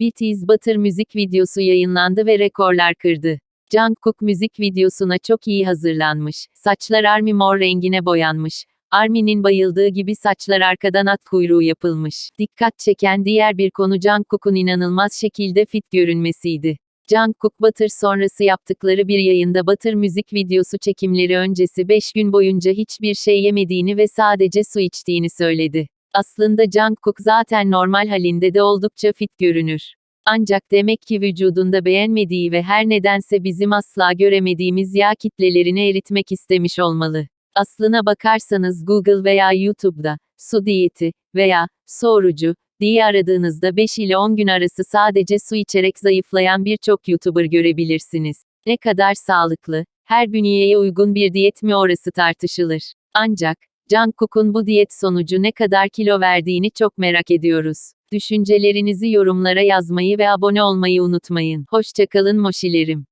BTS Butter müzik videosu yayınlandı ve rekorlar kırdı. Jungkook müzik videosuna çok iyi hazırlanmış. Saçlar Army mor rengine boyanmış. Army'nin bayıldığı gibi saçlar arkadan at kuyruğu yapılmış. Dikkat çeken diğer bir konu Jungkook'un inanılmaz şekilde fit görünmesiydi. Jungkook Butter sonrası yaptıkları bir yayında Butter müzik videosu çekimleri öncesi 5 gün boyunca hiçbir şey yemediğini ve sadece su içtiğini söyledi. Aslında Jungkook zaten normal halinde de oldukça fit görünür. Ancak demek ki vücudunda beğenmediği ve her nedense bizim asla göremediğimiz yağ kitlelerini eritmek istemiş olmalı. Aslına bakarsanız Google veya YouTube'da su diyeti veya su orucu diye aradığınızda 5 ile 10 gün arası sadece su içerek zayıflayan birçok YouTuber görebilirsiniz. Ne kadar sağlıklı, her bünyeye uygun bir diyet mi orası tartışılır. Ancak, Jungkook'un bu diyet sonucu ne kadar kilo verdiğini çok merak ediyoruz. Düşüncelerinizi yorumlara yazmayı ve abone olmayı unutmayın. Hoşçakalın moşilerim.